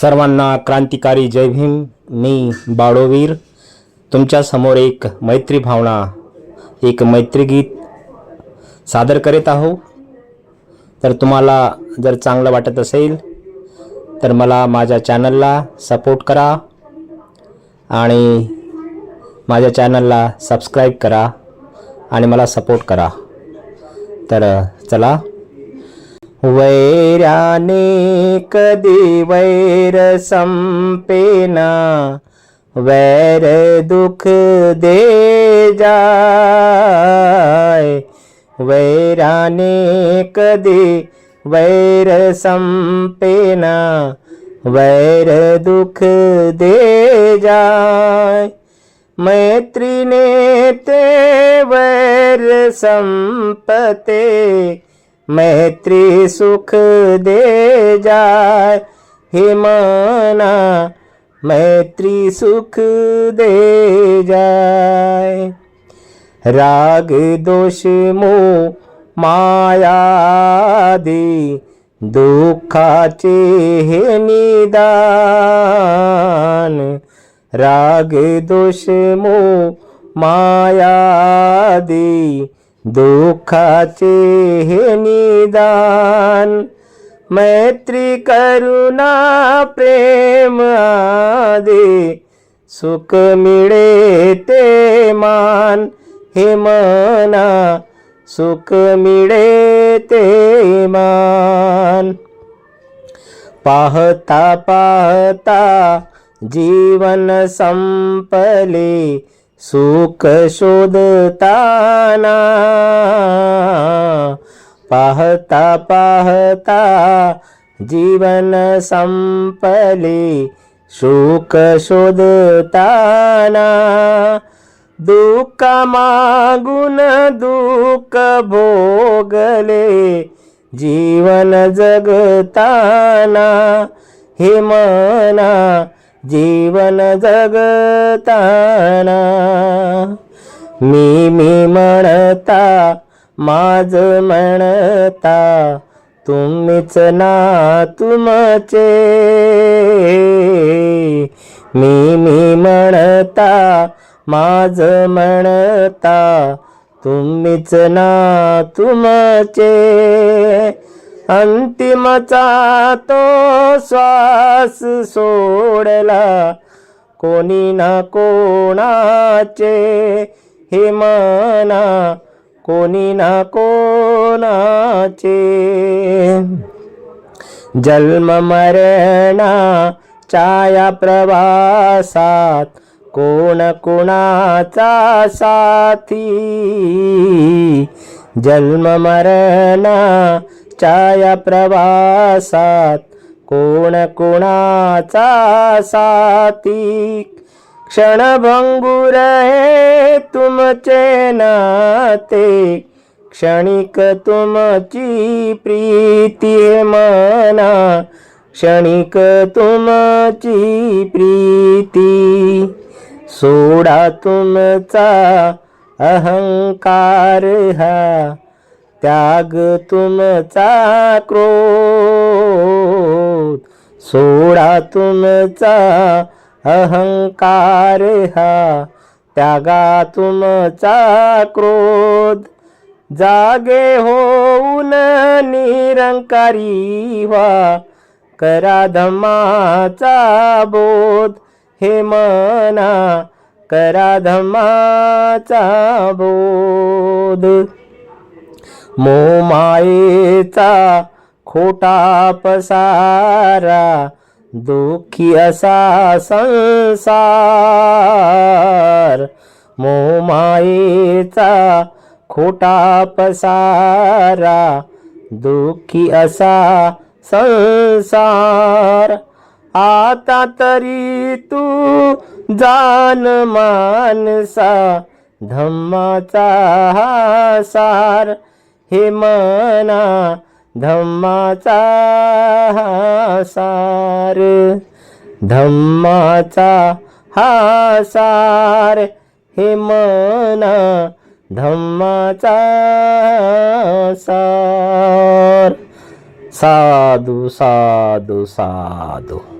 सर्वांना क्रांतिकारी जय भीम. मी बाळोवीर. तुमच्यासमोर एक मैत्री भावना एक मैत्रीगीत सादर करीत आहो. तर तुम्हाला जर चांगलं वाटत असेल तर मला माझ्या चॅनलला सपोर्ट करा आणि माझ्या चॅनलला सबस्क्राईब करा आणि मला सपोर्ट करा. तर चला વૈરાને કદી વૈર સંપેના વૈર દુઃખ દે જાય વૈરાને કદી વૈર સંપેના વૈર દુઃખ દે જાય મૈત્રીને તે વૈર સંપતે मैत्री सुख दे जाय हे मना मैत्री सुख दे जाय राग दोष मोह मायादी दुःखाचे हे निदान। राग दोष मोह मायादी दुःखाचे हे निदान मैत्री करुणा प्रेम आदे सुख मिळे ते मान हे मना सुख मिळे ते मान. पाहता पाहता जीवन संपले सुख शोधताना पाहता पाहता जीवन संपले. सुख शोधताना दुःख मागून दुःख भोगले. जीवन जगताना हे मना जीवन जगताना. मी मी म्हणता माझ म्हणता तुम्हीच ना तुमचे. मी मी म्हणता माझ म्हणता तुम्हीच ना तुमचे. अंतिमचा तो श्वास सोडला. कोणी ना कोणाचे हे मना कोणी ना कोणाचे. जन्म मरणा छाया प्रवासात कोण कोणाचा साथी? जन्म मरणा छाया प्रवासात कोण कोणाचा साथी? क्षणभंगुर हे तुमचे नाते क्षणिक तुमची प्रीती मना क्षणिक तुमची प्रीती. सोडा तुमचा अहंकार हा त्याग तुमचा क्रोध सोडा तुमचा अहंकार हा. त्यागा तुमचा क्रोध जागे होऊन निरंकारी व्हा. करा धमाचा बोध हे मना. करा धमाचा बोध. मोमायेचा खोटा पसारा दुःखी असा संसार. मोमायेचा खोटा पसारा दुःखी असा संसार. आता तरी तू जान मानसा धम्माचा हा सार हे मना धम्माचा हा सार. धम्माचा हा सार. हे मना धम्माचा सार. साधू साधू साधू.